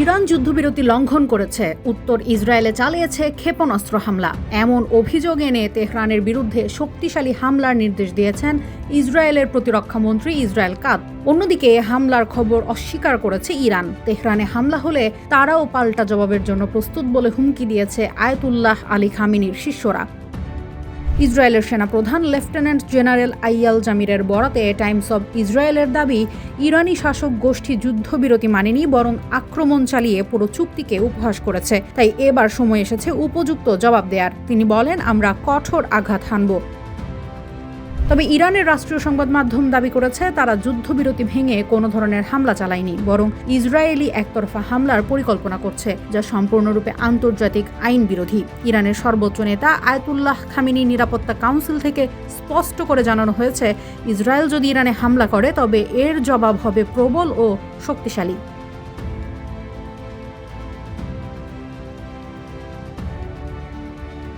Iran যুদ্ধবিরতি লঙ্ঘন করেছে। উত্তর ইসরায়েলে চালিয়েছে ক্ষেপণাস্ত্র হামলা। এমন অভিযোগ এনে তেহরানের বিরুদ্ধে শক্তিশালী হামলার নির্দেশ দিয়েছেন ইসরায়েলের প্রতিরক্ষা মন্ত্রী ইসরায়েল কাত অন্যদিকে হামলার খবর অস্বীকার করেছে ইরান। তেহরানে হামলা হলে তারাও পাল্টা জবাবের জন্য প্রস্তুত বলে হুমকি দিয়েছে আয়তুল্লাহ আলী খামিনির শিষ্যরা। ইসরায়েলের সেনাপ্রধান লেফটেন্যান্ট জেনারেল আইয়াল জামিরের বরাতে টাইমস অব ইসরায়েলের দাবি, ইরানি শাসক গোষ্ঠী যুদ্ধবিরতি মানেনি, বরং আক্রমণ চালিয়ে পুরো চুক্তিকে উপহাস করেছে। তাই এবার সময় এসেছে উপযুক্ত জবাব দেয়ার। তিনি বলেন, আমরা কঠোর আঘাত হানব। তবে ইরানের রাষ্ট্রীয় সংবাদ মাধ্যম দাবি করেছে, তারা যুদ্ধবিরতি ভেঙে কোনো ধরনের হামলা চালায়নি, বরং ইসরায়েলি একতরফা হামলার পরিকল্পনা করছে, যা সম্পূর্ণরূপে আন্তর্জাতিক আইন বিরোধী। ইরানের সর্বোচ্চ নেতা আয়তুল্লাহ খামিনি নিরাপত্তা কাউন্সিল থেকে স্পষ্ট করে জানানো হয়েছে, ইসরায়েল যদি ইরানে হামলা করে, তবে এর জবাব হবে প্রবল ও শক্তিশালী।